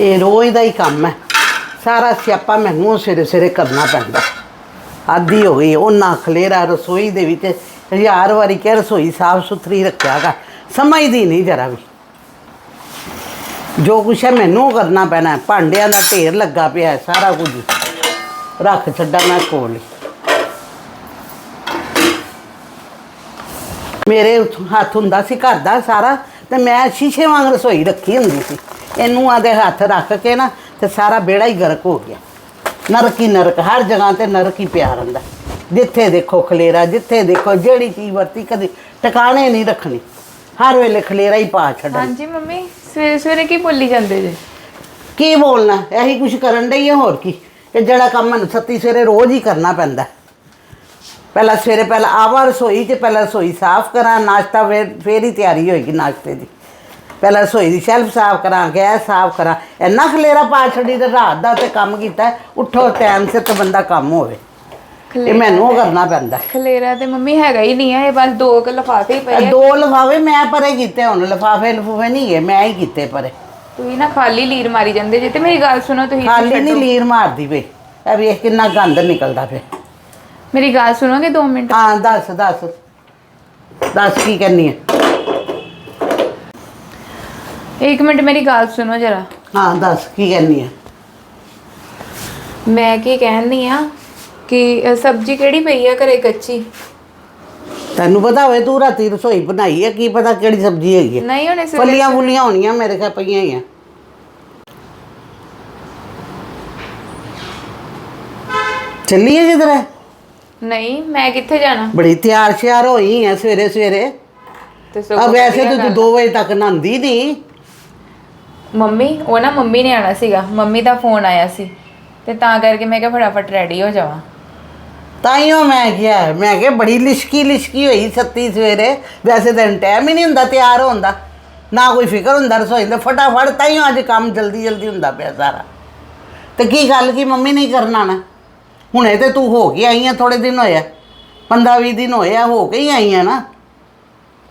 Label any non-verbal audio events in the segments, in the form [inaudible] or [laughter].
ਇਹ ਰੋਜ਼ ਦਾ ਹੀ ਕੰਮ ਹੈ। ਸਾਰਾ ਸਿਆਪਾ ਮੈਨੂੰ ਸਿਰੇ ਸਿਰੇ ਕਰਨਾ ਪੈਂਦਾ। ਆਦੀ ਹੋ ਗਈ, ਉਹਨਾਂ ਖਲੇਰਾ ਰਸੋਈ ਦੇ ਵਿੱਚ ਹਜ਼ਾਰ ਵਾਰੀ ਕਹਿ ਰਸੋਈ ਸਾਫ਼ ਸੁਥਰੀ ਰੱਖਿਆਗਾ ਸਮਝਦੀ ਨਹੀਂ ਜਰਾ ਵੀ। ਜੋ ਕੁਛ ਹੈ ਮੈਨੂੰ ਕਰਨਾ ਪੈਣਾ ਭਾਂਡਿਆਂ ਦਾ ਢੇਰ ਲੱਗਾ ਪਿਆ ਸਾਰਾ ਕੁਝ। ਰੱਖ ਛੱਡਾਂ ਮੈਂ ਕੋਲ। ਹੀ ਮੇਰੇ ਹੱਥ ਹੁੰਦਾ ਸੀ ਘਰ ਦਾ ਸਾਰਾ ਤੇ ਮੈਂ ਸ਼ੀਸ਼ੇ ਵਾਂਗ ਰਸੋਈ ਰੱਖੀ ਹੁੰਦੀ ਸੀ। ਇਹਨੂੰ ਆਦੇ ਹੱਥ ਰੱਖ ਕੇ ਨਾ ਤੇ ਸਾਰਾ ਬੇੜਾ ਹੀ ਗਰਕ ਹੋ ਗਿਆ। ਨਰਕ ਹੀ ਨਰਕ ਹਰ ਜਗ੍ਹਾ ਤੇ ਨਰਕ ਹੀ ਪਿਆ ਰਹਿੰਦਾ। ਜਿੱਥੇ ਦੇਖੋ ਖਲੇਰਾ ਜਿੱਥੇ ਦੇਖੋ ਜਿਹੜੀ ਚੀਜ਼ ਵਰਤੀ ਕਦੇ ਟਿਕਾਣੇ ਨਹੀਂ ਰੱਖਣੀ। ਹਰ ਵੇਲੇ ਖਲੇਰਾ ਹੀ ਪਾ ਛੱਡਣਾ। ਹਾਂਜੀ ਮੰਮੀ ਸਵੇਰੇ ਸਵੇਰੇ ਕੀ ਭੁੱਲੀ ਜਾਂਦੇ ਜੇ? ਕੀ ਬੋਲਣਾ? ਇਹੀ ਕੁਝ ਕਰਨ ਡਈ ਹੈ ਹੋਰ ਕੀ? ਕਿ ਜਿਹੜਾ ਕੰਮ ਮੈਨੂੰ ਸੱਤੀ ਸਵੇਰੇ ਰੋਜ਼ ਹੀ ਕਰਨਾ ਪੈਂਦਾ। ਪਹਿਲਾਂ ਸਵੇਰੇ ਪਹਿਲਾਂ ਆਵਾ ਰਸੋਈ 'ਚ ਪਹਿਲਾਂ ਰਸੋਈ ਸਾਫ਼ ਕਰਾਂ ਨਾਸ਼ਤਾ ਫੇਰ ਫੇਰ ਹੀ ਤਿਆਰੀ ਹੋਏਗੀ ਨਾਸ਼ਤੇ ਦੀ। ਪਹਿਲਾਂ ਰਸੋਈ ਦੀ ਸ਼ੈਲਫ ਸਾਫ਼ ਕਰਾਂ ਗੈਸ ਸਾਫ਼ ਕਰਾਂ। ਇੰਨਾ ਖਲੇਰਾ ਪਾ ਛੱਡੀ ਤੇ ਰਾਤ ਦਾ ਤੇ ਕੰਮ ਕੀਤਾ ਹੈ, ਉੱਠੋ ਟਾਈਮ ਸਿਰ ਤੇ ਬੰਦਾ ਕੰਮ ਹੋਵੇ। ਇਹ ਮੈਨੂੰ ਉਹ ਕਰਨਾ ਪੈਂਦਾ। ਖਲੇਰਾ ਤੇ ਮੰਮੀ ਹੈਗਾ ਹੀ ਨਹੀਂ ਆ ਇਹ ਬਸ ਦੋ ਕੁ ਲਿਫਾਫੇ ਹੀ ਪਏ ਇਹ ਆ ਦੋ ਲਫਾਵੇ ਮੈਂ ਪਰੇ ਕੀਤੇ ਹੁਣ ਲਫਾਫੇ ਲਫੂਫੇ ਨਹੀਂ ਗਏ ਮੈਂ ਹੀ ਕੀਤੇ ਪਰੇ। ਤੁਸੀਂ ਨਾ ਖਾਲੀ ਲੀਰ ਮਾਰੀ ਜਾਂਦੇ ਜੇ ਤੇ ਮੇਰੀ ਗੱਲ ਸੁਣੋ ਤੁਸੀਂ ਖਾਲੀ ਨਹੀਂ। ਲੀਰ ਮਾਰਦੀ ਪਈ। ਇਹ ਵੇਖ ਕਿੰਨਾ ਗੰਦ ਨਿਕਲਦਾ ਪਿਆ। ਮੇਰੀ ਗੱਲ ਸੁਣੋਗੇ 2 ਮਿੰਟ? ਹਾਂ ਦੱਸ ਦੱਸ। ਦੱਸ ਕੀ ਕਰਨੀ ਹੈ ਇੱਕ ਮਿੰਟ ਮੇਰੀ ਗੱਲ ਸੁਣੋ ਜਰਾ। ਹਾਂ ਦੱਸ ਕੀ ਕਰਨੀ ਹੈ ਮੈਂ ਕੀ ਕਹਿੰਦੀ ਆ ਕਿ ਅ, ਸਬਜ਼ੀ ਕਿਹੜੀ ਪਈ ਆ ਘਰੇ ਕੱਚੀ? ਤੈਨੂੰ ਪਤਾ ਹੋਵੇ ਤੂੰ ਰਾਤੀ ਰਸੋਈ ਬਣਾਈ ਹੈ ਕੀ ਪਤਾ ਕਿਹੜੀ ਸਬਜ਼ੀ ਹੈਗੀ ਹੈ ਨਹੀਂ ਉਹਨੇ ਸਵੇਰੇ ਫਲੀਆਂ ਫੁਲੀਆਂ ਹੋਣੀਆਂ ਮੇਰੇ ਖਿਆਲ ਪਈਆਂ ਹੀ ਆ। ਚੱਲੀਏ ਜਿੱਧਰ? ਨਹੀਂ ਮੈਂ ਕਿੱਥੇ ਜਾਣਾ? ਬੜੀ ਤਿਆਰ ਸ਼ਿਆਰ ਹੋਈ ਹੈ ਸਵੇਰੇ ਸਵੇਰੇ ਤੇ ਆ ਸਗੋਂ ਵੈਸੇ ਵਧੀਆ ਤਾਂ ਤੂੰ ਗੱਲ। 2 ਵਜੇ ਤੱਕ ਨਹਾਉਂਦੀ ਨਹੀਂ ਮੰਮੀ, ਉਹ ਨਾ ਮੰਮੀ ਨੇ ਆਣਾ ਸੀਗਾ, ਮੰਮੀ ਦਾ ਫੋਨ ਆਇਆ ਸੀ, ਤੇ ਤਾਂ ਕਰਕੇ ਮੈਂ ਕਿਹਾ ਫਟਾਫਟ ਰੈਡੀ ਹੋ ਜਾਵਾਂ। ਤਾਈਓ ਮੈਂ ਕਿਹਾ ਮੈਂ ਕਿਹਾ ਬੜੀ ਲਿਸ਼ਕੀ ਲਿਸ਼ਕੀ ਹੋਈ ਸੱਤੀ ਸਵੇਰੇ, ਵੈਸੇ ਤਾਂ ਟਾਈਮ ਹੀ ਨਹੀਂ ਹੁੰਦਾ ਤਿਆਰ ਹੋਣ ਦਾ, ਨਾ ਕੋਈ ਫਿਕਰ ਹੁੰਦਾ ਰਸੋਈ ਦਾ, ਫਟਾਫਟ ਤਾਈਓ ਅੱਜ ਕੰਮ ਜਲਦੀ ਜਲਦੀ ਹੁੰਦਾ ਪਿਆ ਸਾਰਾ। ਤੇ ਕੀ ਗੱਲ ਕੀ ਮੰਮੀ ਨਹੀਂ ਕਰਨਾ ਨਾ? ਹੁਣੇ ਤੇ ਤੂੰ ਹੋ ਕੇ ਆਈ ਆ ਥੋੜੇ ਦਿਨ ਹੋਇਆ 15 20 ਦਿਨ ਹੋਇਆ ਹੋ ਕੇ ਹੀ ਆਈ ਆ ਨਾ।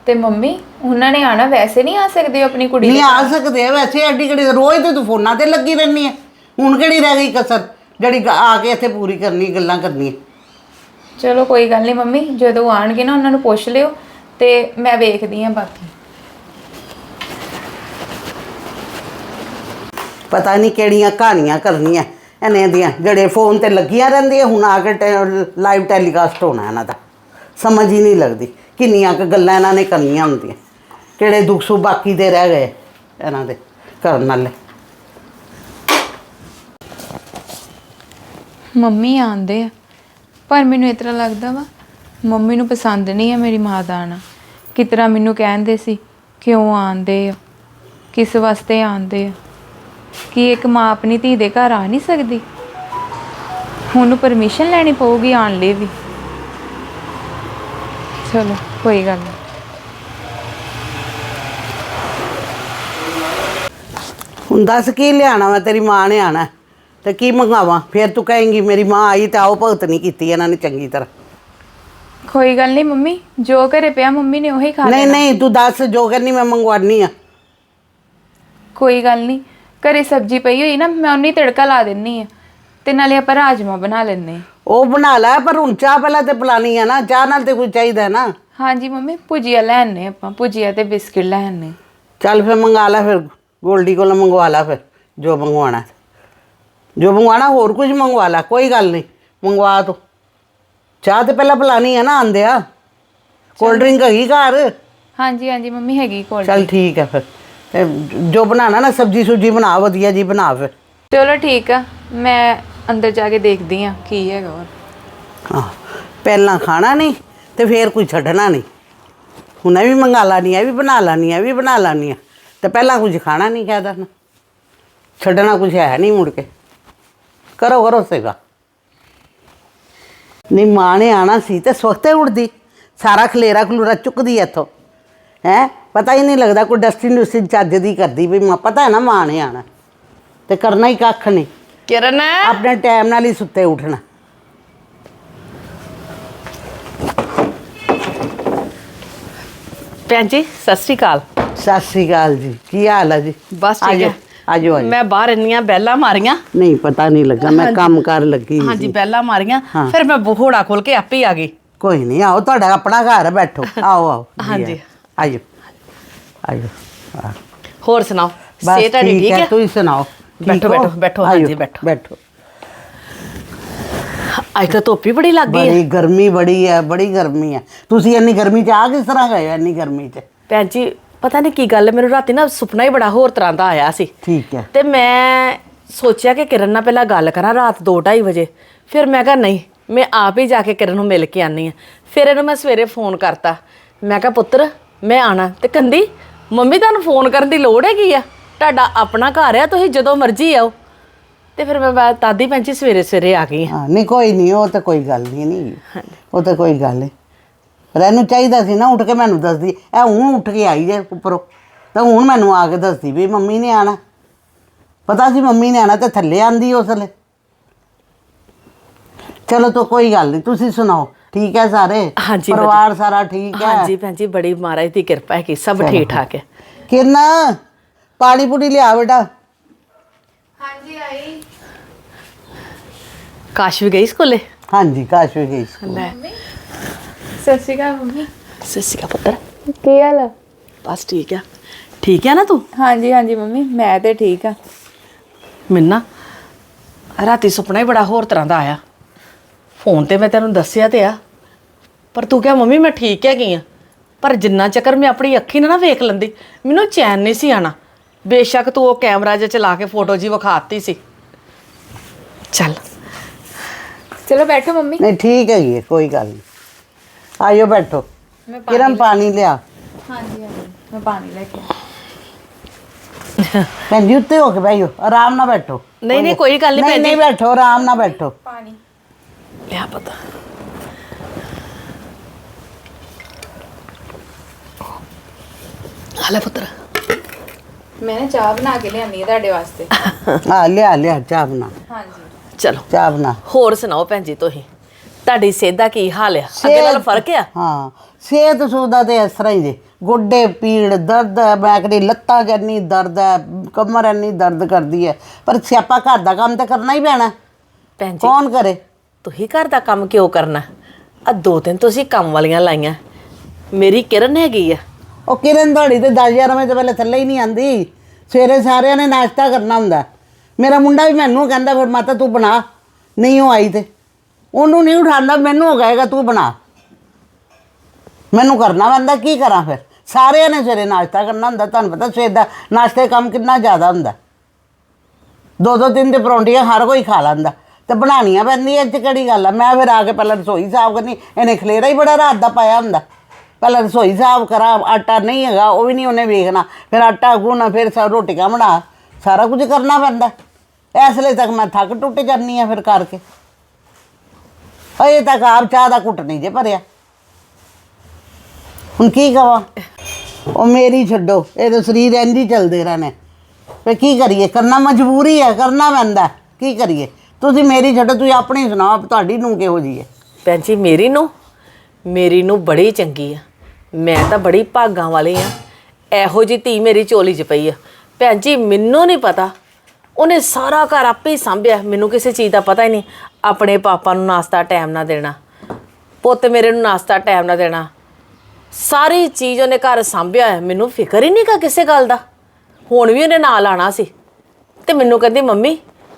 ਤੇ ਮੰਮੀ ਉਹਨਾਂ ਨੇ ਆਣਾ ਵੈਸੇ ਨਹੀਂ ਆ ਸਕਦੇ ਆਪਣੀ ਕੁੜੀ ਨਹੀਂ ਦੇ ਆ ਸਕਦੇ ਆ ਵੈਸੇ ਐਡੀ ਕਿਹੜੀ ਰੋਜ਼ ਤੇ ਤੂੰ ਫੋਨਾਂ ਤੇ ਲੱਗੀ ਰਹਿੰਦੀ ਹੈ ਹੁਣ ਕਿਹੜੀ ਰਹਿ ਗਈ ਕਸਰ ਜਿਹੜੀ ਗ- ਆ ਕੇ ਇੱਥੇ ਪੂਰੀ ਕਰਨੀ ਗੱਲਾਂ ਕਰਨੀਆਂ। ਚਲੋ ਕੋਈ ਗੱਲ ਨਹੀਂ ਮੰਮੀ ਜਦੋਂ ਆਣਗੇ ਨਾ ਉਹਨਾਂ ਨੂੰ ਪੁੱਛ ਲਿਓ ਤੇ ਮੈਂ ਵੇਖਦੀ ਆ ਬਾਕੀ। ਪਤਾ ਨਹੀਂ ਕਿਹੜੀਆਂ ਕਹਾਣੀਆਂ ਕਰਨੀਆਂ ਇਹਨੇ ਦੀਆਂ ਜਿਹੜੇ ਫੋਨ ਤੇ ਲੱਗੀਆਂ ਰਹਿੰਦੀਆਂ ਹੁਣ ਆ ਕੇ ਲਾਈਵ ਟੈਲੀਕਾਸਟ ਹੋਣਾ ਇਹਨਾਂ ਦਾ। ਸਮਝ ਹੀ ਨਹੀਂ ਲੱਗਦੀ। ਕਿੰਨੀਆਂ ਕੁ ਗੱਲਾਂ ਇਹਨਾਂ ਨੇ ਕਰਨੀਆਂ ਹੁੰਦੀਆਂ। ਕਿਹੜੇ ਦੁੱਖ ਸੁੱਖ ਬਾਕੀ ਦੇ ਰਹਿ ਗਏ ਇਹਨਾਂ ਦੇ ਕਰਨ ਵਾਲੇ। ਮੰਮੀ ਆਂਦੇ ਆ, ਪਰ ਮੈਨੂੰ ਇਤਰਾ ਲੱਗਦਾ ਵਾ, ਮੰਮੀ ਨੂੰ ਪਸੰਦ ਨਹੀਂ ਆ ਮੇਰੀ ਮਾਂ ਦਾ ਆਣਾ ਕਿਤਰਾ ਮੈਨੂੰ ਕਹਿੰਦੇ ਸੀ, ਕਿਉਂ ਆਂਦੇ ਆ, ਕਿਸ ਵਾਸਤੇ ਆਂਦੇ ਆ, ਕੀ ਇੱਕ ਮਾਂ ਆਪਣੀ ਧੀ ਦੇ ਘਰ ਆ ਨਹੀਂ ਸਕਦੀ। ਹੁਣ ਪਰਮਿਸ਼ਨ ਲੈਣੀ ਪਊਗੀ ਆਉਣ ਲਈ ਵੀ। ਚਲੋ ਕੋਈ ਗੱਲ ਨਹੀਂ ਹੁਣ ਦੱਸ ਕੀ ਲਿਆਣਾ ਵਾ ਤੇਰੀ ਮਾਂ ਨੇ ਆਣਾ ਤੇ ਕੀ ਮੰਗਾਵਾਂ? ਫਿਰ ਤੂੰ ਕਹੇਂਗੀ ਮੇਰੀ ਮਾਂ ਆਈ ਤੇ ਆਓ ਭਗਤ ਨਹੀਂ ਕੀਤੀ ਇਹਨਾਂ ਨੇ ਚੰਗੀ ਤਰ੍ਹਾਂ। ਕੋਈ ਗੱਲ ਨਹੀਂ ਮੰਮੀ ਜੋ ਘਰੇ ਪਿਆ ਮੰਮੀ ਨੇ ਉਹੀ ਖਾ ਨਹੀਂ ਨਹੀਂ ਤੂੰ ਦੱਸ ਜੋ ਕਹਿੰਦੀ ਮੈਂ ਮੰਗਵਾਨੀ ਆ। ਕੋਈ ਗੱਲ ਨਹੀਂ ਘਰੇ ਸਬਜ਼ੀ ਪਈ ਹੋਈ ਨਾ ਮੈਂ ਉਹਨੀ ਤੜਕਾ ਲਾ ਦਿੰਨੀ ਆ। ਤੇ ਨਾਲੇ ਆਪਾਂ ਰਾਜਮਾ ਬਣਾ ਲੈਨੇ ਆ। ਉਹ ਬਣਾ ਲੈ ਪਰ ਹੁਣ ਚਾਹ ਪਹਿਲਾਂ ਤੇ ਪਿਲਾਣੀ ਆ ਨਾ ਚਾਹ ਨਾਲ ਤੇ ਕੋਈ ਚਾਹੀਦਾ ਨਾ। ਹਾਂਜੀ ਮੰਮੀ ਭੁਜੀਆ ਲੈਣੇ ਆਪਾਂ ਭੁਜੀਆ ਤੇ ਬਿਸਕਿਟ ਲੈਣੇ ਚੱਲ ਫਿਰ ਮੰਗਾ ਲੈ ਫਿਰ ਗੋਲਡੀ ਕੋਲ ਮੰਗਵਾ ਲੈ ਫਿਰ ਜੋ ਮੰਗਵਾਣਾ ਜੋ ਮੰਗਵਾਣਾ ਹੋਰ ਕੁਝ ਮੰਗਵਾ ਲੈ ਕੋਈ ਗੱਲ ਨਹੀਂ ਮੰਗਵਾ ਤੂੰ। ਚਾਹ ਤੇ ਪਹਿਲਾਂ ਪਿਲਾਣੀ ਆ ਨਾ ਆਂਦਿਆ ਕੋਲਡ ਡਰਿੰਕ ਹੈਗੀ ਘਰ? ਹਾਂਜੀ ਹਾਂਜੀ ਮੰਮੀ ਹੈਗੀ ਕੋਲ ਚੱਲ ਠੀਕ ਹੈ ਫਿਰ। ਤੇ ਜੋ ਬਣਾਣਾ ਨਾ ਸਬਜੀ ਸੁਜੀ ਬਣਾ ਵਧੀਆ ਜੀ ਬਣਾ ਫਿਰ। ਚਲੋ ਠੀਕ ਆ ਮੈਂ ਅੰਦਰ ਜਾ ਕੇ ਦੇਖਦੀ ਆ, ਕੀ ਹੈਗਾ ਹੋਰ ਹਾਂ ਪਹਿਲਾਂ ਖਾਣਾ ਨਹੀਂ ਤੇ ਫੇਰ ਕੋਈ ਛੱਡਣਾ ਨਹੀਂ। ਹੁਣ ਇਹ ਵੀ ਮੰਗਾ ਲਾਨੀ ਇਹ ਵੀ ਬਣਾ ਲਾਨੀ ਇਹ ਵੀ ਬਣਾ ਲਾਨੀ ਆ। ਤੇ ਪਹਿਲਾਂ ਕੁਝ ਖਾਣਾ ਨਹੀਂ ਕਹਿਦਾ ਨਾ। ਛੱਡਣਾ ਕੁਝ ਹੈ ਨਹੀਂ ਮੁੜ ਕੇ। ਕਰੋ ਕਰੋ ਸੇਵਾ। ਨਹੀਂ, ਮਾਂ ਨੇ ਆਣਾ ਸੀ ਤੇ ਸਵਖਤੇ ਉੱਠਦੀ। ਸਾਰਾ ਖਲੇਰਾ ਖਲੂਰਾ ਚੁੱਕਦੀ ਇੱਥੋਂ। ਹੈ, ਪਤਾ ਹੀ ਨਹੀਂ ਲੱਗਦਾ ਕੋਈ ਡਸਟਿੰਗ ਡੁਸਟਿੰਗ ਚੱਜ ਦੀ ਕਰਦੀ ਵੀ ਮਾਂ, ਪਤਾ ਹੈ ਨਾ ਮਾਂ ਨੇ ਆਣਾ। ਤੇ ਕਰਨਾ ਹੀ ਕੱਖ ਨਹੀਂ। ਕਿਰਨ ਆਪਣੇ ਟਾਈਮ ਨਾਲ ਹੀ ਸੁੱਤੇ ਉੱਠਣਾ ਭੈਣ ਜੀ ਸਤਿ ਸ਼੍ਰੀ ਅਕਾਲ ਸਤਿ ਸ੍ਰੀ ਅਕਾਲ ਜੀ ਕੀ ਹਾਲ ਹੈ ਜੀ ਬਸ ਆ ਠੀਕ ਜਾਓ, ਹੈ ਆਜੋ ਆਜੋ ਮੈਂ ਬਾਹਰ ਇੰਨੀਆਂ ਬੈਲਾਂ ਮਾਰੀਆਂ ਨਹੀਂ ਪਤਾ ਨਹੀਂ ਲੱਗਾ ਮੈਂ ਕੰਮ ਕਰ ਲੱਗੀ ਹਾਂਜੀ ਸੀ ਬੈਲਾਂ ਮਾਰੀਆਂ ਹਾਂ। ਫਿਰ ਮੈਂ ਬੋਹੜਾ ਖੋਲ ਕੇ ਆਪੇ ਹੀ ਆ ਗਈ ਕੋਈ ਨਹੀਂ ਆਓ ਤੁਹਾਡਾ ਆਪਣਾ ਘਰ ਹੈ ਬੈਠੋ ਆਓ ਆਓ ਜੀ ਹਾਂਜੀ। ਆਜੋ ਆਜੋ ਹਾਂ। ਹੋਰ ਸੁਣਾਓ ਬਸ ਸੇ ਤੁਹਾਡੀ ਠੀਕ ਹੈ ਤੁਸੀਂ ਸੁਣਾਓ ਠੀਕ ਬੈਠੋ? ਬੈਠੋ, ਬੈਠੋ, ਹਾਂਜੀ, ਬੈਠੋ। ਬੈਠੋ। ਅੱਜ ਤਾਂ ਧੁੱਪ ਹੀ ਬੜੀ ਲੱਗ ਗਈ ਬੜੀ ਗਰਮੀ ਬੜੀ ਹੈ ਬੜੀ ਗਰਮੀ ਹੈ। ਤੁਸੀਂ ਇੰਨੀ ਗਰਮੀ ਚ ਆ ਕਿਸ ਤਰ੍ਹਾਂ ਗਏ ਇੰਨੀ ਗਰਮੀ ਚ? ਭੈਣ ਜੀ ਪਤਾ ਨਹੀਂ ਕੀ ਗੱਲ ਮੈਨੂੰ ਰਾਤੀ ਨਾ ਸੁਪਨਾ ਹੀ ਬੜਾ ਹੋਰ ਤਰ੍ਹਾਂ ਦਾ ਆਇਆ ਸੀ। ਠੀਕ ਹੈ। ਤੇ ਮੈਂ ਸੋਚਿਆ ਕਿ ਕਿਰਨ ਨਾਲ ਪਹਿਲਾਂ ਗੱਲ ਕਰਾਂ ਰਾਤ 2:30 ਵਜੇ। ਫਿਰ ਮੈਂ ਕਿਹਾ ਨਹੀਂ ਮੈਂ ਆਪ ਹੀ ਜਾ ਕੇ ਕਿਰਨ ਨੂੰ ਮਿਲ ਕੇ ਆਨੀ ਆ ਫਿਰ ਇਹਨੂੰ ਮੈਂ ਸਵੇਰੇ ਫੋਨ ਕਰਤਾ। ਮੈਂ ਕਿਹਾ ਪੁੱਤਰ ਮੈਂ ਆਣਾ ਤੇ ਕੰਦੀ ਮੰਮੀ ਤੁਹਾਨੂੰ ਫੋਨ ਕਰਨ ਦੀ ਲੋੜ ਹੈਗੀ ਆ? ਤੁਹਾਡਾ ਆਪਣਾ ਘਰ ਆ ਤੁਸੀਂ ਜਦੋਂ ਮਰਜ਼ੀ ਆਓ। ਤੇ ਫਿਰ ਮੈਂ ਬਾ- ਦਾਦੀ ਭੈਣ ਜੀ ਸਵੇਰੇ ਸਵੇਰੇ ਆ ਗਈ ਹਾਂ ਨਹੀਂ ਕੋਈ ਨਹੀਂ ਉਹ ਤਾਂ ਕੋਈ ਗੱਲ ਨਹੀਂ ਨਹੀਂ। ਉਹ ਤਾਂ ਕੋਈ ਗੱਲ ਨਹੀਂ। ਪਰ ਇਹਨੂੰ ਚਾਹੀਦਾ ਸੀ ਨਾ ਉੱਠ ਕੇ ਮੈਨੂੰ ਦੱਸਦੀ ਇਹ ਹੁਣ ਉੱਠ ਕੇ ਆਈ ਜੇ ਉੱਪਰੋਂ। ਤਾਂ ਹੁਣ ਮੈਨੂੰ ਆ ਕੇ ਦੱਸਦੀ ਵੀ ਮੰਮੀ ਨੇ ਆਣਾ। ਪਤਾ ਸੀ ਮੰਮੀ ਨੇ ਆਣਾ ਤੇ ਥੱਲੇ ਆਂਦੀ ਉਸ ਵੇਲੇ। ਚਲੋ ਤਾਂ ਕੋਈ ਗੱਲ ਨਹੀਂ ਤੁਸੀਂ ਸੁਣਾਓ ਠੀਕ ਹੈ ਸਾਰੇ? ਹਾਂਜੀ, ਵਧੀਆ। ਪਰਿਵਾਰ ਸਾਰਾ ਠੀਕ ਹੈ? ਹਾਂਜੀ ਭੈਣ ਜੀ ਬੜੀ ਮਹਾਰਾਜ ਦੀ ਕਿਰਪਾ ਹੈ ਕਿ ਸਭ ਠੀਕ ਠਾਕ ਹੈ। ਕਿਰਨਾ ਪਾਣੀ ਪੂਰੀ ਲਿਆ ਬੇਟਾ। ਹਾਂਜੀ ਆਈ। ਕਾਸ਼ ਵੀ ਗਈ ਸਕੂਲੇ? ਹਾਂਜੀ ਕਾਸ਼ ਵੀ ਗਈ ਸੀ। ਲੈ। ਸਤਿ ਸ਼੍ਰੀ ਅਕਾਲ ਮੰਮੀ। ਸਸਿਕਾ ਪੁੱਤਰ। ਕੀ ਹਾਲ ਆ? ਬਸ ਠੀਕ ਆ। ਠੀਕ ਆ ਨਾ ਤੂੰ? ਹਾਂਜੀ ਹਾਂਜੀ ਮੰਮੀ ਮੈਂ ਤੇ ਠੀਕ ਆ। ਮੈਨੂੰ ਨਾ ਰਾਤੀ ਸੁਪਨਾ ਹੀ ਬੜਾ ਹੋਰ ਤਰ੍ਹਾਂ ਦਾ ਆਇਆ। ਫੋਨ ਤੇ ਮੈਂ ਤੈਨੂੰ ਦੱਸਿਆ ਤੇ ਆ। ਪਰ ਤੂੰ ਕਿਹਾ ਮੰਮੀ ਮੈਂ ਠੀਕ ਹੈਗੀ ਆ। ਪਰ ਜਿੰਨਾ ਚੱਕਰ ਮੈਂ ਆਪਣੀ ਅੱਖੀ ਨਾਲ ਨਾ ਵੇਖ ਲੈਂਦੀ ਮੈਨੂੰ ਚੈਨ ਨਹੀਂ ਸੀ ਆਣਾ ਬੇਸ਼ੱਕ ਤੂੰ ਉਹ ਕੈਮਰਾ ਜਿਹਾ ਚਲਾ ਕੇ ਫੋਟੋ ਜੀ ਵਿਖਾਤੀ ਸੀ। ਚੱਲ। ਚਲੋ ਬੈਠੋ ਮੰਮੀ। ਨਹੀਂ ਠੀਕ ਹੈਗੀ ਹੈ ਕੋਈ ਗੱਲ ਨਹੀਂ। ਆਇਓ ਬੈਠੋ। ਮੈਂ ਕਿਰਨ ਪਾਣੀ ਲਿਆ। ਹਾਂਜੀ ਹਾਂਜੀ ਮੈਂ ਪਾਣੀ ਲੈ ਕੇ ਭੈਣ ਜੀ ਉੱਤੇ ਹੋ ਕੇ ਬੈਠੋ ਆਰਾਮ ਨਾਲ ਬੈਠੋ। ਨਹੀਂ ਨਹੀਂ ਕੋਈ ਗੱਲ ਨਹੀਂ ਨਹੀਂ ਭੈਣ ਨਹੀਂ ਜੀ। ਬੈਠੋ ਆਰਾਮ ਨਾਲ ਬੈਠੋ। ਪਾਣੀ। ਲਿਆ ਪਤਾ। ਹਲੇ ਪੁੱਤਰ। ਮੈਂ ਨਾ ਚਾਹ ਬਣਾ ਕੇ ਲਿਆਂਦੀ ਤੁਹਾਡੇ ਵਾਸਤੇ। [laughs] ਆ ਲਿਆ ਲਿਆ ਚਾਹ ਬਣਾ। ਹਾਂਜੀ। ਚਲੋ। ਚਾਹ ਬਣਾ। ਹੋਰ ਸੁਣਾਓ ਭੈਣ ਜੀ ਤੁਸੀਂ? ਤੁਹਾਡੀ ਸਿਹਤ ਦਾ ਕੀ ਹਾਲ ਆ? ਅੱਗੇ ਨਾਲ ਫ਼ਰਕ ਆ? ਹਾਂ ਸਿਹਤ ਸੁਦਾ ਤੇ ਇਸ ਤਰ੍ਹਾਂ ਹੀ ਜੇ। ਗੋਡੇ ਪੀੜ ਦਰਦ ਹੈ ਮੈਂ ਕਹਿੰਦੀ ਲੱਤਾਂ 'ਚ ਇੰਨੀ ਦਰਦ ਹੈ ਕਮਰ ਇੰਨੀ ਦਰਦ ਕਰਦੀ ਹੈ। ਪਰ ਸਿਆਪਾ ਘਰ ਦਾ ਕੰਮ ਤੇ ਕਰਨਾ ਹੀ ਪੈਣਾ। ਭੈਣ ਜੀ ਕੌਣ ਕਰੇ? ਤੁਸੀਂ ਘਰ ਦਾ ਕੰਮ ਕਿਉਂ ਕਰਨਾ? ਆ ਦੋ ਦਿਨ ਤੁਸੀਂ ਕੰਮ ਵਾਲੀਆਂ ਲਾਈਆਂ। ਮੇਰੀ ਕਿਰਨ ਹੈਗੀ ਆ। ਉਹ ਕਿਰਨ ਦੌੜੀ ਤੇ 10000 ਵਜੇ ਤੋਂ ਪਹਿਲੇ ਥੱਲੇ ਹੀ ਨਹੀਂ ਆਂਦੀ ਸਵੇਰੇ ਸਾਰਿਆਂ ਨੇ ਨਾਸ਼ਤਾ ਕਰਨਾ ਹੁੰਦਾ। ਮੇਰਾ ਮੁੰਡਾ ਵੀ ਮੈਨੂੰ ਕਹਿੰਦਾ, ਫਿਰ ਮਾਤਾ ਤੂੰ ਬਣਾ। ਨਹੀਂ, ਉਹ ਆਈ ਤੇ। ਉਹਨੂੰ ਨਹੀਂ ਉਠਾਉਂਦਾ, ਮੈਨੂੰ ਹੋ ਕਹੇਗਾ, ਤੂੰ ਬਣਾ। ਮੈਨੂੰ ਕਰਨਾ ਪੈਂਦਾ, ਕੀ ਕਰਾਂ ਫਿਰ? ਸਾਰਿਆਂ ਨੇ ਸਵੇਰੇ ਨਾਸ਼ਤਾ ਕਰਨਾ ਹੁੰਦਾ। ਤੁਹਾਨੂੰ ਪਤਾ ਸਵੇਰ ਦਾ ਨਾਸ਼ਤੇ ਕੰਮ ਕਿੰਨਾ ਜ਼ਿਆਦਾ ਹੁੰਦਾ। ਦੋ ਦੋ ਤਿੰਨ ਤੇ ਪਰੌਂਠੀਆਂ ਹਰ ਕੋਈ ਖਾ ਲੈਂਦਾ। ਤੇ ਬਣਾਉਣੀਆਂ ਪੈਂਦੀਆਂ, ਇਹ ਕਿਹੜੀ ਗੱਲ ਆ? ਮੈਂ ਫਿਰ ਆ ਕੇ ਪਹਿਲਾਂ ਰਸੋਈ ਸਾਫ਼ ਕਰਨੀ, ਇਹਨੇ ਖਲੇਰਾ ਹੀ ਬੜਾ ਰਾਤ ਦਾ ਪਾਇਆ ਹੁੰਦਾ। ਪਹਿਲਾਂ ਰਸੋਈ ਸਾਫ਼ ਕਰਾ, ਆਟਾ ਨਹੀਂ ਹੈਗਾ, ਉਹ ਵੀ ਨਹੀਂ ਉਹਨੇ ਵੇਖਣਾ। ਫਿਰ ਆਟਾ ਗੁੰਨਾ ਫਿਰ ਸਭ ਰੋਟੀਆਂ ਬਣਾ, ਸਾਰਾ ਕੁਝ ਕਰਨਾ ਪੈਂਦਾ। ਇਸ ਲਈ ਤੱਕ ਮੈਂ ਥੱਕ ਟੁੱਟ ਜਾਂਦੀ ਆ ਫਿਰ ਕਰਕੇ। ਅਜੇ ਤੱਕ ਆਪ ਚਾਹ ਦਾ ਘੁੱਟ ਨਹੀਂ ਜੇ ਭਰਿਆ। ਹੁਣ ਕੀ ਕਵਾਂ? ਉਹ ਮੇਰੀ ਛੱਡੋ, ਇਹ ਤਾਂ ਸਰੀਰ ਇੰਝ ਹੀ ਚੱਲਦੇ ਰਹਿਣੇ। ਫੇ ਕੀ ਕਰੀਏ? ਕਰਨਾ ਮਜਬੂਰੀ ਹੈ, ਕਰਨਾ ਪੈਂਦਾ। ਕੀ ਕਰੀਏ? ਤੁਸੀਂ ਮੇਰੀ ਛੱਡੋ, ਤੁਸੀਂ ਆਪਣੀ ਸੁਣਾਓ, ਤੁਹਾਡੀ ਨੂੰ ਕਿਹੋ ਜੀ ਹੈ? ਭੈਣ ਜੀ, ਮੇਰੀ ਨੂੰ? ਮੇਰੀ ਨੂੰ ਬੜੀ ਚੰਗੀ ਆ। ਮੈਂ ਤਾਂ ਬੜੀ ਭਾਗਾਂ ਵਾਲੀ ਆ। ਇਹੋ ਜੀ ਧੀ ਮੇਰੀ ਝੋਲੀ 'ਚ ਪਈ ਆ। ਭੈਣ ਜੀ, ਮੈਨੂੰ ਨਹੀਂ ਪਤਾ। ਉਹਨੇ ਸਾਰਾ ਘਰ ਆਪੇ ਹੀ ਸੰਭਿਆ। ਮੈਨੂੰ ਕਿਸੇ ਚੀਜ਼ ਦਾ ਪਤਾ ਹੀ ਨਹੀਂ। ਆਪਣੇ ਪਾਪਾ ਨੂੰ ਨਾਸਤਾ ਟਾਈਮ ਨਾ ਦੇਣਾ। ਪੁੱਤ ਮੇਰੇ ਨੂੰ ਨਾਸਤਾ ਟਾਈਮ ਨਾ ਦੇਣਾ। ਸਾਰੀ ਚੀਜ਼ ਉਹਨੇ ਘਰ ਸੰਭਿਆ ਮੈਨੂੰ ਫਿਕਰ ਹੀ ਨਹੀਂ ਕਾ ਕਿਸੇ ਗੱਲ ਦਾ। ਹੁਣ ਵੀ ਉਹਨੇ ਨਾਲ ਆਣਾ ਸੀ। ਤੇ ਮੈਨੂੰ ਕਹਿੰਦੀ, ਮੰਮੀ,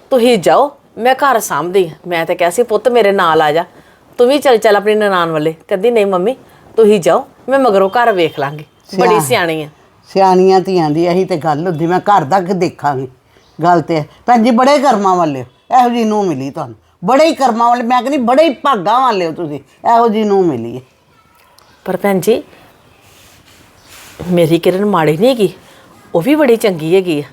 ਤੁਸੀਂ ਜਾਓ। ਮੈਂ ਘਰ ਸਾਂਭਦੀ ਹਾਂ। ਮੈਂ ਤਾਂ ਕਿਹਾ ਸੀ, ਪੁੱਤ ਮੇਰੇ ਨਾਲ ਆ ਜਾ। ਤੂੰ ਵੀ ਚੱਲ ਚੱਲ ਆਪਣੀ ਨਨਾਣ ਵੱਲੇ। ਕਹਿੰਦੀ, ਨਹੀਂ ਮੰਮੀ, ਤੁਸੀਂ ਜਾਓ। ਮੈਂ ਮਗਰੋਂ ਘਰ ਵੇਖ ਲਾਂਗੀ। ਬੜੀ ਸਿਆਣ- ਸਿਆਣੀ ਆ। ਸਿਆਣੀਆਂ ਧੀਆਂ ਦੀ ਇਹੀ ਤੇ ਗੱਲ ਹੁੰਦੀ ਮੈਂ ਘਰ ਦਾ ਕਿ ਦੇਖਾਂਗੀ। ਗੱਲ ਤੇ ਹੈ। ਭੈਣ ਜੀ ਬੜੇ ਕਰਮਾਂ ਵਾਲੇ ਹੋ। ਇਹੋ ਜੀ ਨੂੰ ਮਿਲੀ ਤੁਹਾਨੂੰ। ਬੜੇ ਹੀ ਕਰਮਾਂ ਵਾਲੇ ਮੈਂ ਕਹਿੰਦੀ ਬੜੇ ਹੀ ਭਾਗਾਂ ਵਾਲੇ ਹੋ ਤੁਸੀਂ। ਇਹੋ ਜੀ ਨੂੰ ਮਿਲੀ ਹੈ। ਪਰ ਭੈਣ ਜੀ ਮੇਰੀ ਕਿਰਨ ਮਾੜੀ ਨਹੀਂ ਹੈਗੀ। ਉਹ ਵੀ ਬੜੀ ਚੰਗੀ ਹੈਗੀ ਆ।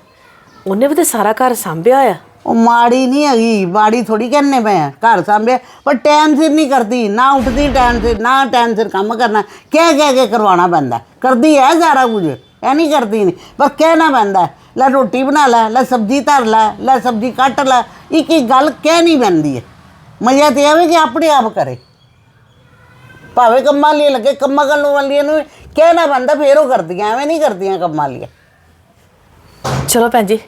ਉਹਨੇ ਵੀ ਤੇ ਸਾਰਾ ਘਰ ਸੰਭਿਆ ਆ। ਉਹ ਮਾੜੀ ਨਹੀਂ ਹੈਗੀ, ਮਾੜੀ ਥੋੜੀ ਕਹਿੰਨੇ ਪਏ ਆ ਘਰ ਸਾਂਭਿਆ। ਪਰ ਟਾਈਮ ਸਿਰ ਨਹੀਂ ਕਰਦੀ, ਨਾ ਉੱਠਦੀ ਟਾਈਮ ਸਿਰ, ਨਾ ਟਾਈਮ ਸਿਰ ਕੰਮ ਕਰਨਾ। ਕਹਿ ਕਹਿ ਕੇ ਕਰਵਾਉਣਾ ਪੈਂਦਾ। ਕਰਦੀ ਹੈ ਸਾਰਾ ਕੁਝ, ਇਹ ਨਹੀਂ ਕਰਦੀ ਨਹੀਂ ਬਸ ਕਹਿਣਾ ਪੈਂਦਾ, ਲੈ ਰੋਟੀ ਬਣਾ ਲੈ ਲੈ ਸਬਜ਼ੀ ਧਰ ਲੈ ਲੈ ਸਬਜ਼ੀ ਕੱਟ ਲੈ। ਇੱਕ ਇੱਕ ਗੱਲ ਕਹਿਣੀ ਪੈਂਦੀ ਹੈ। ਮਜ਼ਾ ਤੇ ਆਵੇ ਕਿ ਆਪਣੇ ਆਪ ਕਰੇ। ਭਾਵੇਂ ਕੰਮਾਂ ਲਈ ਲੱਗੇ, ਕੰਮਾਂ ਕਰਨ ਵਾਲੀਆਂ ਨੂੰ ਕਹਿਣਾ ਪੈਂਦਾ, ਫੇਰ ਉਹ ਕਰਦੀਆਂ, ਐਵੇਂ ਨਹੀਂ ਕਰਦੀਆਂ ਕੰਮਾਂ ਲਈ ਚਲੋ ਭੈਣ ਜੀ,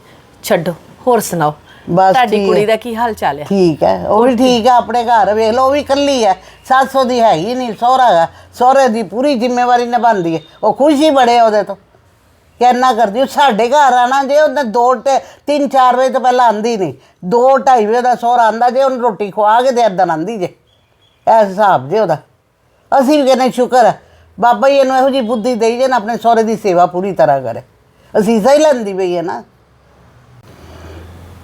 ਛੱਡੋ। ਹੋਰ ਸੁਣਾਓ। ਬਸ ਤੁਹਾਡੀ ਠੀਕ। ਕੁੜੀ ਹੈ। ਦਾ ਕੀ ਹਾਲ ਚਾਲ ਹੈ ਠੀਕ ਹੈ ਉਹ ਵੀ ਠੀਕ ਹੈ ਆਪਣੇ ਘਰ ਵੇਖ ਲਓ ਉਹ ਵੀ ਇਕੱਲੀ ਹੈ ਸੱਸ ਉਹਦੀ ਹੈਗੀ ਨਹੀਂ ਸਹੁਰਾ ਹੈ ਸਹੁਰੇ ਦੀ ਪੂਰੀ ਜ਼ਿੰਮੇਵਾਰੀ ਨਿਭਾਉਂਦੀ ਹੈ ਉਹ ਖੁਸ਼ ਹੀ ਬੜੇ ਉਹਦੇ ਤੋਂ। ਕਿੰਨਾ ਕਰਦੀ ਉਹ ਸਾਡੇ ਘਰ ਆਣਾ ਜੇ ਉਹਨੇ ਦੋ ਤੇ 3 4 ਵਜੇ ਤੋਂ ਪਹਿਲਾਂ ਆਂਦੀ ਨਹੀਂ 2 2:30 ਵਜੇ ਦਾ ਸਹੁਰਾ ਆਂਦਾ ਜੇ ਉਹਨੂੰ ਰੋਟੀ ਖਵਾ ਕੇ ਤੇ ਏਦਾਂ ਆਂਦੀ ਜੇ ਐਸ ਹਿਸਾਬ ਜੇ ਉਹਦਾ। ਅਸੀਂ ਵੀ ਕਹਿੰਦੇ ਸ਼ੁਕਰ ਹੈ ਬਾਬਾ ਜੀ ਇਹਨੂੰ ਇਹੋ ਜੀ ਬੁੱਧੀ ਦੇਈ ਜੇ ਨਾ ਆਪਣੇ ਸਹੁਰੇ ਦੀ ਸੇਵਾ ਪੂਰੀ ਤਰ੍ਹਾਂ ਕਰੇ। ਅਸੀਂ ਸਹੀ ਲੈਂਦੀ ਪਈ ਹੈ ਨਾ।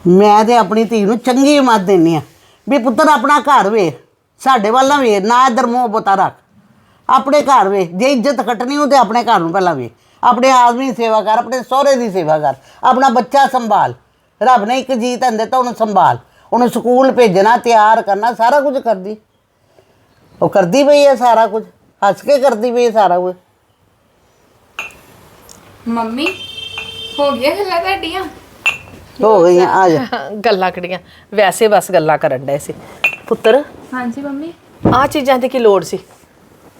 ਮੈਂ ਤੇ ਆਪਣੀ ਧੀ ਨੂੰ ਚੰਗੀ ਮੱਤ ਦਿੰਨੀ ਆ। ਵੀ ਪੁੱਤਰ, ਆਪਣਾ ਘਰ ਵੇ ਸਾਡੇ ਵੱਲ ਨਾ ਵੇ ਨਾ ਇਧਰ ਮੋਹ ਬਤਾ ਰੱਖ। ਆਪਣੇ ਘਰ ਵੇ ਜੇ ਇੱਜ਼ਤ ਕੱਟਣੀ ਹੋ ਤੇ ਆਪਣੇ ਘਰ ਨੂੰ ਪਹਿਲਾਂ ਵੇ ਆਪਣੇ ਆਦਮੀ ਸੇਵਾ ਕਰ, ਆਪਣੇ ਸਹੁਰੇ ਦੀ ਸੇਵਾ ਕਰ। ਆਪਣਾ ਬੱਚਾ ਸੰਭਾਲ। ਰੱਬ ਨੇ ਇੱਕ ਜੀ ਤੈਨੂੰ ਦਿੱਤਾ, ਉਹਨੂੰ ਸੰਭਾਲ। ਉਹਨੂੰ ਸਕੂਲ ਭੇਜਣਾ, ਤਿਆਰ ਕਰਨਾ, ਸਾਰਾ ਕੁਝ ਕਰਦੀ। ਉਹ ਕਰਦੀ ਪਈ ਹੈ ਸਾਰਾ ਕੁਝ। ਹੱਸ ਕੇ ਕਰਦੀ ਪਈ ਹੈ ਸਾਰਾ ਕੁਝ। ਮੰਮੀ, ਹੋ ਗਿਆ ਗੱਲਾਂ ਤੁਹਾਡੀਆਂ? ਹੋ ਗਈਆਂ ਆ ਜਾ। ਗੱਲਾਂ ਕਿਹੜੀਆਂ? ਵੈਸੇ ਬਸ ਗੱਲਾਂ ਕਰਨ ਡਏ ਸੀ। ਪੁੱਤਰ? ਹਾਂਜੀ ਮੰਮੀ। ਆ ਚੀਜ਼ਾਂ ਦੀ ਕੀ ਲੋੜ ਸੀ?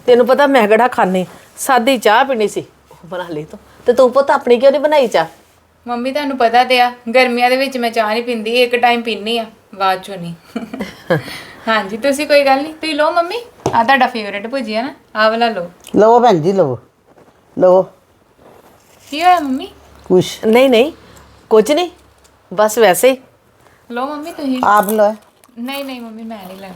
ਤੈਨੂੰ ਪਤਾ ਮੈਂ ਕਿਹੜਾ ਖਾਣੇ ਸਾਦੀ ਚਾਹ ਪੀਣੀ ਸੀ। ਉਹ ਬਣਾ ਲਈ ਤੂੰ। ਤੇ ਤੂੰ ਪੁੱਤ ਆਪਣੀ ਕਿਉਂ ਨਹੀਂ ਬਣਾਈ ਚਾਹ? ਮੰਮੀ ਤੁਹਾਨੂੰ ਪਤਾ ਤੇ ਆ ਗਰਮੀਆਂ ਦੇ ਵਿੱਚ ਮੈਂ ਚਾਹ ਨਹੀਂ ਪੀਂਦੀ ਇੱਕ ਟਾਈਮ ਪੀਨੀ ਆ। ਬਾਅਦ ਚੋਂ ਨਹੀਂ। ਹਾਂਜੀ ਤੁਸੀਂ ਕੋਈ ਗੱਲ ਨਹੀਂ ਤੁਸੀਂ ਲਓ ਮੰਮੀ। ਆ ਤੁਹਾਡਾ ਫੇਵਰੇਟ ਭੁਜੀਆ ਨਾ ਆ ਵਾਲਾ ਲਓ। ਲਵੋ ਭੈਣ ਜੀ ਲਵੋ। ਲਵੋ। ਕੀ ਹੋਇਆ ਮੰਮੀ? ਕੁਛ। ਨਹੀਂ ਨਹੀਂ ਕੁਝ ਨਹੀਂ। ਬਸ ਵੈਸੇ ਹੀ ਲਓ ਮੰਮੀ ਤੁਸੀਂ ਆਪ ਲੋ ਨਹੀਂ ਨਹੀਂ ਮੰਮੀ ਮੈਂ ਨਹੀਂ ਲੈਣਾ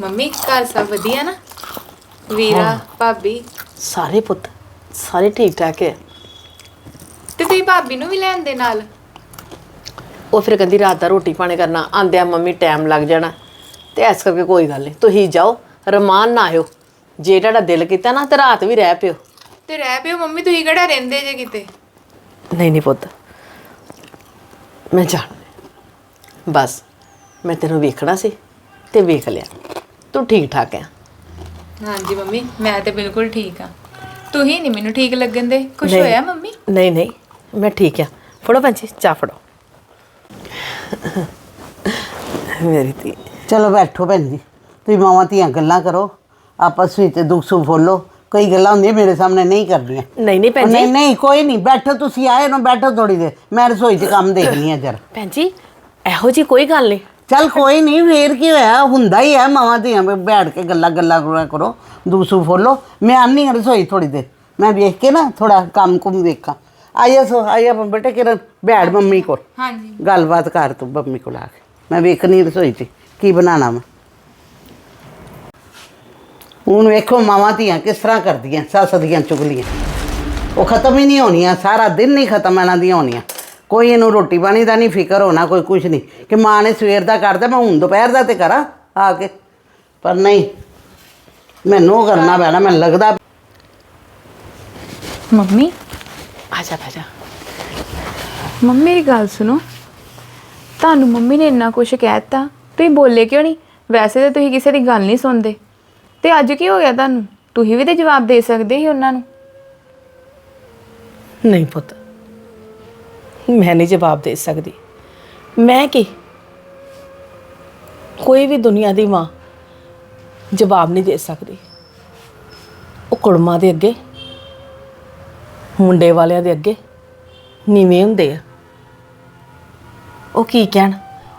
ਮੰਮੀ ਘਰ ਸਭ ਵਧੀਆ ਨਾ ਵੀਰਾ ਭਾਬੀ ਸਾਰੇ ਪੁੱਤ ਸਾਰੇ ਠੀਕ ਠਾਕ ਹੈ ਤੇ ਤੁਸੀਂ ਭਾਬੀ ਨੂੰ ਵੀ ਲੈਣ ਦੇ ਨਾਲ ਉਹ ਫਿਰ ਕਹਿੰਦੀ ਰਾਤ ਦਾ ਰੋਟੀ ਪਾਣੀ ਕਰਨਾ ਆਂਦਿਆਂ ਮੰਮੀ ਟਾਈਮ ਲੱਗ ਜਾਣਾ ਤੇ ਐਸ ਕਰਕੇ ਕੋਈ ਗੱਲ ਨਹੀਂ ਤੁਸੀਂ ਜਾਓ ਰਮਾਨ ਨਾ ਆਇਓ ਜੇ ਤੁਹਾਡਾ ਦਿਲ ਕੀਤਾ ਨਾ ਤੇ ਰਾਤ ਵੀ ਰਹਿ ਪਿਓ। ਤੇ ਰਹਿ ਪਿਓ ਮੰਮੀ ਤੁਸੀਂ ਕਿਹੜਾ ਰਹਿੰਦੇ ਜੇ ਕਿਤੇ? ਨਹੀਂ ਨਹੀਂ ਪੁੱਤ। ਮੈਂ ਜਾਣ ਬਸ ਮੈਂ ਤੈਨੂੰ ਵੇਖਣਾ ਸੀ ਤੇ ਵੇਖ ਲਿਆ। ਤੂੰ ਠੀਕ ਠਾਕ ਆ। ਹਾਂਜੀ ਮੰਮੀ ਮੈਂ ਤੇ ਬਿਲਕੁਲ ਠੀਕ ਆ। ਤੁਸੀਂ ਨਹੀਂ ਮੈਨੂੰ ਠੀਕ ਲੱਗਣ ਦੇ? ਕੁਝ ਨਹੀਂ। ਹੋਇਆ ਮੰਮੀ? ਨਹੀਂ ਨਹੀਂ ਮੈਂ ਠੀਕ ਆ। ਫੜੋ ਪੰਜੀ ਚਾਹ ਫੜੋ। ਮੇਰੀ ਧੀ। ਚਲੋ ਬੈਠੋ ਭੈਣ ਜੀ। ਤੁਸੀਂ ਮਾਵਾਂ ਧੀਆਂ ਗੱਲਾਂ ਕਰੋ। ਆਪਸ ਵਿੱਚ ਦੁੱਖ ਸੁੱਖ ਫੋਲੋ ਕਈ ਗੱਲਾਂ ਹੁੰਦੀਆਂ ਮੇਰੇ ਸਾਹਮਣੇ ਨਹੀਂ ਕਰਦੀਆਂ। ਨਹੀਂ ਨਹੀਂ ਭੈਣ ਨਹੀਂ ਜੀ। ਨਹੀਂ ਕੋਈ ਨਹੀਂ ਬੈਠੋ ਤੁਸੀਂ ਆਏ ਨਾ ਬੈਠੋ ਥੋੜੀ ਦੇਰ। ਮੈਂ ਰਸੋਈ 'ਚ ਕੰਮ ਦੇਖਣੀ ਆ ਜਰਾ। ਭੈਣ ਜੀ ਇਹੋ ਜੀ ਕੋਈ ਗੱਲ ਨਹੀਂ। ਚੱਲ ਕੋਈ ਨਹੀਂ ਫੇਰ ਕੀ ਹੋਇਆ? ਹੁੰਦਾ ਹੀ ਹੈ ਮਾਵਾਂ ਧੀਆਂ ਵਿੱਚ ਬੈਠ ਕੇ ਗੱਲਾਂ ਗੱਲਾਂ ਕਰਿਆ ਕਰੋ ਦੁੱਖ ਸੁੱਖ ਫੋਲੋ। ਮੈਂ ਆਨੀ ਹਾਂ ਰਸੋਈ ਥੋੜੀ ਦੇਰ। ਮੈਂ ਵੇਖ ਕੇ ਨਾ ਥੋੜਾ ਕੰਮ ਕੁਮ ਵੇਖਾਂ। ਆਇਆ ਸੋ ਆਇਆ ਬੇਟੇ ਕਿਰਨ ਬੈਠ ਮੰਮੀ ਕੋਲ। ਹਾਂਜੀ। ਗੱਲਬਾਤ ਕਰ ਤੂੰ ਮੰਮੀ ਕੋਲ ਆ ਕੇ। ਮੈਂ ਵੇਖਣੀ ਰਸੋਈ 'ਚ ਕੀ ਬਣਾਣਾ ਮੈਂ ਹੁਣ ਵੇਖੋ ਮਾਵਾਂ ਧੀਆਂ ਕਿਸ ਤਰ੍ਹਾਂ ਕਰਦੀਆਂ ਸੱਸ ਦੀਆਂ ਚੁਗਲੀਆਂ। ਉਹ ਖਤਮ ਹੀ ਨਹੀਂ ਹੋਣੀਆਂ ਸਾਰਾ ਦਿਨ ਨਹੀਂ ਖਤਮ ਇਹਨਾਂ ਦੀਆਂ ਹੋਣੀਆਂ। ਕੋਈ ਇਹਨੂੰ ਰੋਟੀ ਪਾਣੀ ਦਾ ਨਹੀਂ ਫਿਕਰ ਹੋਣਾ ਕੋਈ ਕੁਝ ਨਹੀਂ। ਕਿ ਮਾਂ ਨੇ ਸਵੇਰ ਦਾ ਕਰਦਾ ਮੈਂ ਹੁਣ ਦੁਪਹਿਰ ਦਾ ਤੇ ਕਰਾਂ ਆ ਕੇ। ਪਰ ਨਹੀਂ ਮੈਨੂੰ ਉਹ ਕਰਨਾ ਪੈਣਾ ਮੈਨੂੰ ਲੱਗਦਾ ਮੰਮੀ? ਆ ਜਾ ਬਹਿ ਜਾ। ਮੰਮੀ ਮੇਰੀ ਗੱਲ ਸੁਣੋ। ਤੁਹਾਨੂੰ ਮੰਮੀ ਨੇ ਇੰਨਾ ਕੁਝ ਕਹਿਤਾ ਤੁਸੀਂ ਬੋਲੇ ਕਿਉਂ ਨਹੀਂ? ਵੈਸੇ ਤਾਂ ਤੁਸੀਂ ਕਿਸੇ ਦੀ ਗੱਲ ਨਹੀਂ ਸੁਣਦੇ। ਤੇ ਅੱਜ ਕੀ ਹੋ ਗਿਆ ਤੁਹਾਨੂੰ? ਤੁਸੀਂ ਵੀ ਤੇ ਜਵਾਬ ਦੇ ਸਕਦੇ ਸੀ ਉਹਨਾਂ ਨੂੰ। ਨਹੀਂ ਪੁੱਤ, ਮੈਂ ਨਹੀਂ ਜਵਾਬ ਦੇ ਸਕਦੀ। ਮੈਂ ਕੀ? ਕੋਈ ਵੀ ਦੁਨੀਆ ਦੀ ਮਾਂ ਜਵਾਬ ਨਹੀਂ ਦੇ ਸਕਦੀ। ਉਹ ਕੁੜਮਾਂ ਦੇ ਅੱਗੇ, ਮੁੰਡੇ ਵਾਲਿਆਂ ਦੇ ਅੱਗੇ ਨੀਵੇਂ ਹੁੰਦੇ ਆ। ਉਹ ਕੀ ਕਹਿਣ?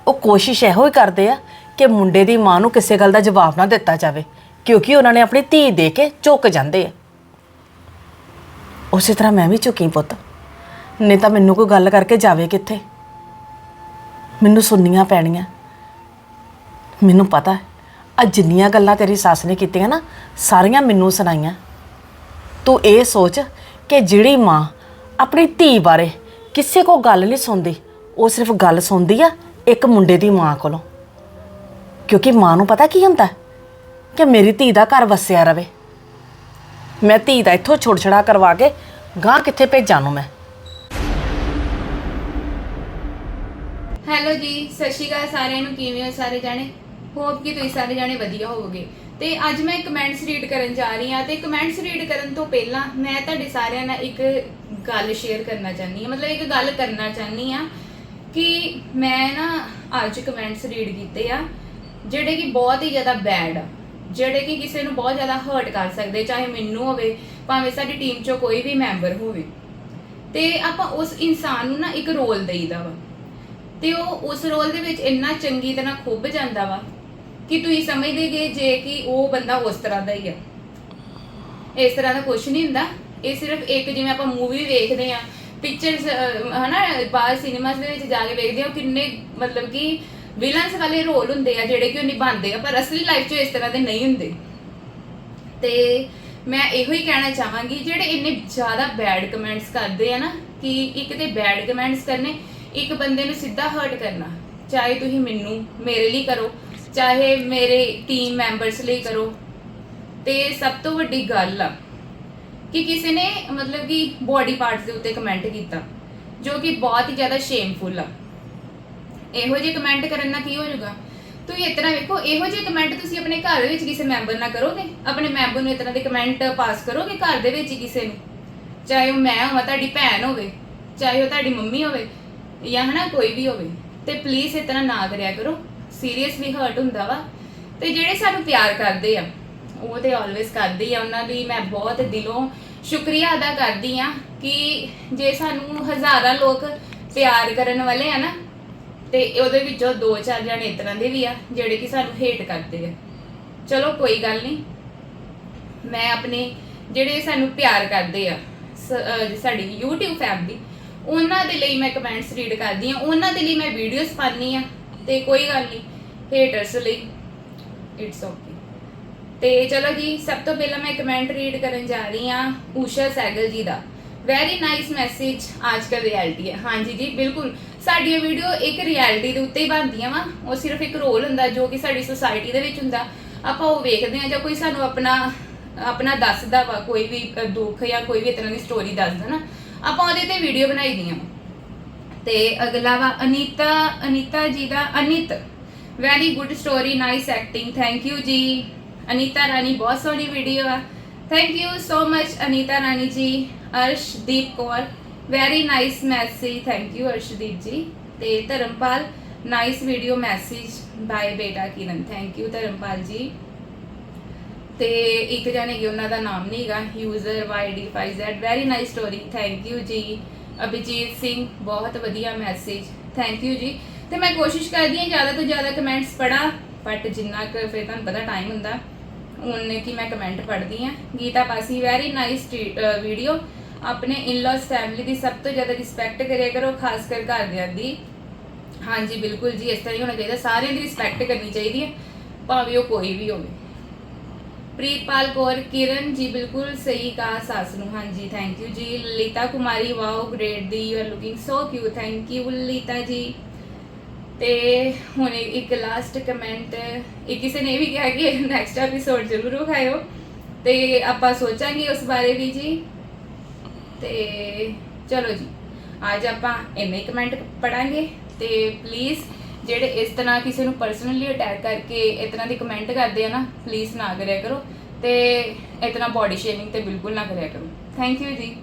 ਉਹ ਕੋਸ਼ਿਸ਼ ਇਹੋ ਹੀ ਕਰਦੇ ਆ ਕਿ ਮੁੰਡੇ ਦੀ ਮਾਂ ਨੂੰ ਕਿਸੇ ਗੱਲ ਦਾ ਜਵਾਬ ਨਾ ਦਿੱਤਾ ਜਾਵੇ। ਕਿਉਂਕਿ ਉਹਨਾਂ ਨੇ ਆਪਣੀ ਧੀ ਦੇ ਕੇ ਝੁਕ ਜਾਂਦੇ ਆ। ਉਸੇ ਤਰ੍ਹਾਂ ਮੈਂ ਵੀ ਝੁਕੀ ਪੁੱਤ। ਨਹੀਂ ਤਾਂ ਮੈਨੂੰ ਕੋਈ ਗੱਲ ਕਰਕੇ ਜਾਵੇ ਕਿੱਥੇ? ਮੈਨੂੰ ਸੁਣਨੀਆਂ ਪੈਣੀਆਂ। ਮੈਨੂੰ ਪਤਾ ਹੈ ਜਿੰਨੀਆਂ ਗੱਲਾਂ ਤੇਰੀ ਸੱਸ ਨੇ ਕੀਤੀਆਂ ਨਾ, ਸਾਰੀਆਂ ਮੈਨੂੰ ਸੁਣਾਈਆਂ। ਤੂੰ ਇਹ ਸੋਚ ਕਿ ਜਿਹੜੀ ਮਾਂ ਆਪਣੀ ਧੀ ਬਾਰੇ ਕਿਸੇ ਕੋ ਗੱਲ ਨਹੀਂ ਸੁਣਦੀ, ਉਹ ਸਿਰਫ ਗੱਲ ਸੁਣਦੀ ਆ ਇੱਕ ਮੁੰਡੇ ਦੀ ਮਾਂ ਕੋਲੋਂ। ਕਿਉਂਕਿ ਮਾਂ ਨੂੰ ਪਤਾ ਕੀ ਹੁੰਦਾ? ਕਿ ਮੇਰੀ ਧੀ ਦਾ ਘਰ ਵਸਿਆ ਰਵੇ। ਮੈਂ ਧੀ ਦਾ ਇੱਥੋਂ ਛੁੜਛੜਾ ਕਰਵਾ ਕੇ ਗਾਂ ਕਿੱਥੇ ਭੇਜਾਂ ਨੂੰ ਮੈਂ? ਹੈਲੋ ਜੀ, ਸਤਿ ਸ਼੍ਰੀ ਅਕਾਲ ਸਾਰਿਆਂ ਨੂੰ, ਕਿਵੇਂ ਹੋ ਸਾਰੇ ਜਾਣੇ? ਹੋਪ ਕਿ ਤੁਸੀਂ ਸਾਰੇ ਜਾਣੇ ਵਧੀਆ ਹੋਵੋਗੇ। ਤੇ ਅੱਜ ਮੈਂ ਕਮੈਂਟਸ ਰੀਡ ਕਰਨ ਜਾ ਰਹੀ ਹਾਂ ਤੇ ਕਮੈਂਟਸ ਰੀਡ ਕਰਨ ਤੋਂ ਪਹਿਲਾਂ ਮੈਂ ਤੁਹਾਡੇ ਸਾਰਿਆਂ ਨਾਲ ਇੱਕ ਗੱਲ ਸ਼ੇਅਰ ਕਰਨਾ ਚਾਹਨੀ ਹਾਂ। ਮਤਲਬ ਇੱਕ ਗੱਲ ਕਰਨਾ ਚਾਹਨੀ ਆ ਕਿ ਮੈਂ ਨਾ ਅੱਜ ਕਮੈਂਟਸ ਰੀਡ ਕੀਤੇ ਆ, ਜਿਹੜੇ ਕਿ ਬਹੁਤ ਹੀ ਜ਼ਿਆਦਾ ਬੈਡ ਆ। ਜਿਹੜੇ ਕਿ ਕਿਸੇ ਨੂੰ ਬਹੁਤ ਜ਼ਿਆਦਾ ਹਰਟ ਕਰ ਸਕਦੇ, ਚਾਹੇ ਮੈਨੂੰ ਹੋਵੇ, ਭਾਵੇਂ ਸਾਡੀ ਟੀਮ 'ਚੋਂ ਕੋਈ ਵੀ ਮੈਂਬਰ ਹੋਵੇ। ਤੇ ਆਪਾਂ ਉਸ ਇਨਸਾਨ ਨੂੰ ਨਾ ਇੱਕ ਰੋਲ ਦੇਈਦਾ ਵਾ। ਤੇ ਉਹ ਉਸ ਰੋਲ ਦੇ ਵਿੱਚ ਇੰਨਾ ਚੰਗੀ ਤਰ੍ਹਾਂ ਖੁੱਭ ਜਾਂਦਾ ਵਾ ਕਿ ਤੁਸੀਂ ਸਮਝਦੇ ਜੇ ਜੇ ਕਿ ਉਹ ਬੰਦਾ ਉਸ ਤਰ੍ਹਾਂ ਦਾ ਹੀ ਆ। ਇਸ ਤਰ੍ਹਾਂ ਦਾ ਕੁਝ ਨਹੀਂ ਹੁੰਦਾ। ਇਹ ਸਿਰਫ ਇੱਕ ਜਿਵੇਂ ਆਪਾਂ ਮੂਵੀ ਵੇਖਦੇ ਆ ਪਿਕਚਰਸ ਹਨਾ, ਬਾਹਰ ਸਿਨੇਮਾਸ ਦੇ ਵਿੱਚ ਜਾ ਕੇ ਵੇਖਦੇ ਆ ਉਹ ਕਿੰਨੇ ਮਤਲਬ ਕਿ ਵਿਲਨਸ ਵਾਲੇ ਰੋਲ ਹੁੰਦੇ ਆ ਜਿਹੜੇ ਕਿ ਉਹ ਨਿਭਾਉਂਦੇ ਆ, ਪਰ ਅਸਲੀ ਲਾਈਫ 'ਚ ਇਸ ਤਰ੍ਹਾਂ ਦੇ ਨਹੀਂ ਹੁੰਦੇ। ਤੇ ਮੈਂ ਇਹੋ ਹੀ ਕਹਿਣਾ ਚਾਹਾਂਗੀ, ਜਿਹੜੇ ਇੰਨੇ ਜ਼ਿਆਦਾ ਬੈਡ ਕਮੈਂਟਸ ਕਰਦੇ ਆ ਨਾ, ਕਿ ਇੱਕ ਤੇ ਬੈਡ ਕਮੈਂਟਸ ਕਰਨੇ, ਇੱਕ ਬੰਦੇ ਨੂੰ ਸਿੱਧਾ ਹਰਟ ਕਰਨਾ। ਚਾਹੇ ਤੁਸੀਂ ਮੈਨੂੰ, ਮੇਰੇ ਲਈ ਕਰੋ, ਚਾਹੇ ਮੇਰੇ ਟੀਮ ਮੈਂਬਰਸ ਲਈ ਕਰੋ। ਤੇ ਸਭ ਤੋਂ ਵੱਡੀ ਗੱਲ ਆ ਕਿ ਕਿਸੇ ਨੇ ਮਤਲਬ ਕਿ ਬੋਡੀ ਪਾਰਟਸ ਦੇ ਉੱਤੇ ਕਮੈਂਟ ਕੀਤਾ, ਜੋ ਕਿ ਬਹੁਤ ਹੀ ਜ਼ਿਆਦਾ ਸ਼ੇਮਫੁਲ ਆ। ਇਹੋ ਜਿਹੇ ਕਮੈਂਟ ਕਰਨ ਨਾਲ ਕੀ ਹੋ ਜਾਊਗਾ? ਤੁਸੀਂ ਇਸ ਤਰ੍ਹਾਂ ਵੇਖੋ, ਇਹੋ ਜਿਹੇ ਕਮੈਂਟ ਤੁਸੀਂ ਆਪਣੇ ਘਰ ਵਿੱਚ ਕਿਸੇ ਮੈਂਬਰ ਨਾਲ ਕਰੋਗੇ? ਆਪਣੇ ਮੈਂਬਰ ਨੂੰ ਇਸ ਤਰ੍ਹਾਂ ਦੇ ਕਮੈਂਟ ਪਾਸ ਕਰੋਗੇ ਘਰ ਦੇ ਵਿੱਚ ਹੀ ਕਿਸੇ ਨੂੰ? ਚਾਹੇ ਉਹ ਮੈਂ ਹੋਵਾਂ, ਤੁਹਾਡੀ ਭੈਣ ਹੋਵੇ, ਚਾਹੇ ਉਹ ਤੁਹਾਡੀ ਮੰਮੀ ਹੋਵੇ ਜਾਂ ਹਨਾ ਕੋਈ ਵੀ ਹੋਵੇ, ਤੇ ਪਲੀਜ਼ ਇਸ ਤਰ੍ਹਾਂ ਨਾ ਕਰਿਆ ਕਰੋ। ਸੀਰੀਅਸਲੀ ਹਰਟ ਹੁੰਦਾ ਵਾ। ਤੇ ਜਿਹੜੇ ਸਾਨੂੰ ਪਿਆਰ ਕਰਦੇ ਆ, ਉਹ ਤੇ ਆਲਵੇਸ ਕਰਦੀ ਆ। ਉਹਨਾਂ ਲਈ ਮੈਂ ਬਹੁਤ ਦਿਲੋਂ ਸ਼ੁਕਰੀਆ ਅਦਾ ਕਰਦੀ ਆ ਕਿ ਜੇ ਸਾਨੂੰ ਹਜ਼ਾਰਾਂ ਲੋਕ ਪਿਆਰ ਕਰਨ ਵਾਲੇ ਆ ਨਾ ਤੇ ਉਹਦੇ ਵਿੱਚੋਂ ਦੋ ਚਾਰ ਜਣੇ ਇਸ ਤਰ੍ਹਾਂ ਦੇ ਵੀ ਆ, ਜਿਹੜੇ ਕਿ ਸਾਨੂੰ ਹੇਟ ਕਰਦੇ ਆ। ਚਲੋ ਕੋਈ ਗੱਲ ਨਹੀਂ। ਮੈਂ ਆਪਣੇ ਜਿਹੜੇ ਸਾਨੂੰ ਪਿਆਰ ਕਰਦੇ ਆ, ਸ- ਅਹ ਸਾਡੀ YouTube ਫੈਮਿਲੀ ਉਹਨਾਂ ਦੇ ਲਈ ਮੈਂ ਕਮੈਂਟਸ ਰੀਡ ਕਰਦੀ ਆ ਉਹਨਾਂ ਦੇ ਲਈ ਮੈਂ ਵੀਡੀਓਜ਼ ਪਾਉਂਦੀ ਆ ਤੇ ਕੋਈ ਗੱਲ ਨਹੀਂ ਹੇਟਰਸ ਲਈ ਇਟਸ ਓਕੇ ਤੇ ਚਲੋ ਜੀ, ਸਭ ਤੋਂ ਪਹਿਲਾਂ ਮੈਂ ਕਮੈਂਟ ਰੀਡ ਕਰਨ ਜਾ ਰਹੀ ਆ ਊਸ਼ਾ ਸੈਗਲ ਜੀ ਦਾ। ਵੈਰੀ ਨਾਈਸ ਮੈਸੇਜ ਅੱਜ ਕੱਲ ਰਿਐਲਿਟੀ ਹੈ। ਹਾਂਜੀ ਜੀ, ਬਿਲਕੁਲ। ਸਾਡੀਆਂ ਵੀਡੀਓ ਇੱਕ ਰਿਐਲਿਟੀ ਦੇ ਉੱਤੇ ਹੀ ਬਣਦੀਆਂ ਵਾ। ਉਹ ਸਿਰਫ ਇੱਕ ਰੋਲ ਹੁੰਦਾ ਜੋ ਕਿ ਸਾਡੀ ਸੋਸਾਇਟੀ ਦੇ ਵਿੱਚ ਹੁੰਦਾ। ਆਪਾਂ ਉਹ ਵੇਖਦੇ ਆ ਜਾਂ ਕੋਈ ਸਾਨੂੰ ਆਪਣਾ ਆਪਣਾ ਦੱਸਦਾ ਵਾ, ਕੋਈ ਵੀ ਦੁੱਖ ਜਾਂ ਕੋਈ ਵੀ ਇਸ ਤਰ੍ਹਾਂ ਦੀ ਸਟੋਰੀ ਦੱਸਦਾ ਨਾ, ਆਪਾਂ ਉਹਦੇ ਤੇ ਵੀਡੀਓ ਬਣਾਈ ਦੀਆਂ ਵਾ। ਤੇ ਅਗਲਾ ਵਾ, ਅਨੀਤਾ ਅਨੀਤਾ ਜੀ ਦਾ ਅਨਿਤ। Very good story nice acting thank you ਜੀ। ਅਨੀਤਾ ਰਾਣੀ ਬਹੁਤ ਸੋਹਣੀ ਵੀਡੀਓ ਆ। Thank you so much Anita Rani ji, Arshdeep Kaur. Very nice message thank you Arshdeep ji ਤੇ Dharampal nice video message bye ਬੇਟਾ ਕਿਰਨ ਥੈਂਕ ਯੂ ਧਰਮਪਾਲ ਜੀ ਤੇ ਇੱਕ ਜਣੇ ਕਿ ਉਹਨਾਂ ਦਾ ਨਾਮ ਨਹੀਂ ਹੈਗਾ user YD5Z very nice story thank you ਜੀ ਅਭਿਜੀਤ ਸਿੰਘ ਬਹੁਤ ਵਧੀਆ ਮੈਸੇਜ ਥੈਂਕ ਯੂ ਜੀ ਤੇ ਮੈਂ ਕੋਸ਼ਿਸ਼ ਕਰਦੀ ਹਾਂ ਜ਼ਿਆਦਾ ਤੋਂ ਜ਼ਿਆਦਾ ਕਮੈਂਟਸ ਪੜਾਂ ਬਟ ਜਿੰਨਾ ਕੁ ਫਿਰ ਤੁਹਾਨੂੰ ਪਤਾ ਟਾਈਮ ਹੁੰਦਾ ਉਹਨੇ ਕਿ ਮੈਂ ਕਮੈਂਟ ਪੜ੍ਹਦੀ ਹਾਂ Geeta Pasi very nice video ਆਪਣੇ ਇਨ-ਲॉज ਫੈਮਿਲੀ ਦੀ ਸਭ ਤੋਂ ਜ਼ਿਆਦਾ ਰਿਸਪੈਕਟ ਕਰਿਆ ਕਰੋ, ਖਾਸ ਕਰ ਘਰਦਿਆਂ ਦੀ। ਹਾਂਜੀ, ਬਿਲਕੁਲ ਜੀ, ਇਸ ਤਰ੍ਹਾਂ ਹੀ ਹੋਣਾ ਚਾਹੀਦਾ। ਸਾਰਿਆਂ ਦੀ ਰਿਸਪੈਕਟ ਕਰਨੀ ਚਾਹੀਦੀ ਹੈ, ਭਾਵੇਂ ਉਹ ਕੋਈ ਵੀ ਹੋਵੇ। ਪ੍ਰੀਤਪਾਲ ਕੌਰ, ਕਿਰਨ ਜੀ, ਬਿਲਕੁਲ ਸਹੀ ਕਹਾ ਸਾਸ ਨੂੰ। ਹਾਂਜੀ ਥੈਂਕ ਯੂ ਜੀ। Lalita Kumari wow great the you are looking so cute thank you Lalita ji. ਤੇ ਹੁਣ ਇੱਕ ਲਾਸਟ ਕਮੈਂਟ ਇਹ ਕਿਸੇ ਨੇ ਇਹ ਵੀ ਕਿਹਾ ਕਿ ਨੈਕਸਟ ਐਪੀਸੋਡ ਜ਼ਰੂਰ ਵਿਖਾਇਓ ਤੇ ਆਪਾਂ ਸੋਚਾਂਗੇ ਉਸ ਬਾਰੇ ਵੀ ਜੀ। ਤੇ ਚਲੋ ਜੀ, ਅੱਜ ਆਪਾਂ ਇੰਨੇ ਕਮੈਂਟ ਪੜਾਂਗੇ ਤੇ ਪਲੀਜ਼ ਜਿਹੜੇ ਇਸ ਤਰ੍ਹਾਂ ਕਿਸੇ ਨੂੰ ਪਰਸਨਲੀ ਅਟੈਕ ਕਰਕੇ ਇਸ ਤਰ੍ਹਾਂ ਦੀ ਕਮੈਂਟ ਕਰਦੇ ਆ ਨਾ ਪਲੀਜ਼ ਨਾ ਕਰਿਆ ਕਰੋ ਤੇ ਇਸ ਤਰ੍ਹਾਂ ਬੋਡੀ ਸ਼ੇਮਿੰਗ ਤੇ ਬਿਲਕੁਲ ਨਾ ਕਰਿਆ ਕਰੋ। ਥੈਂਕ ਯੂ ਜੀ।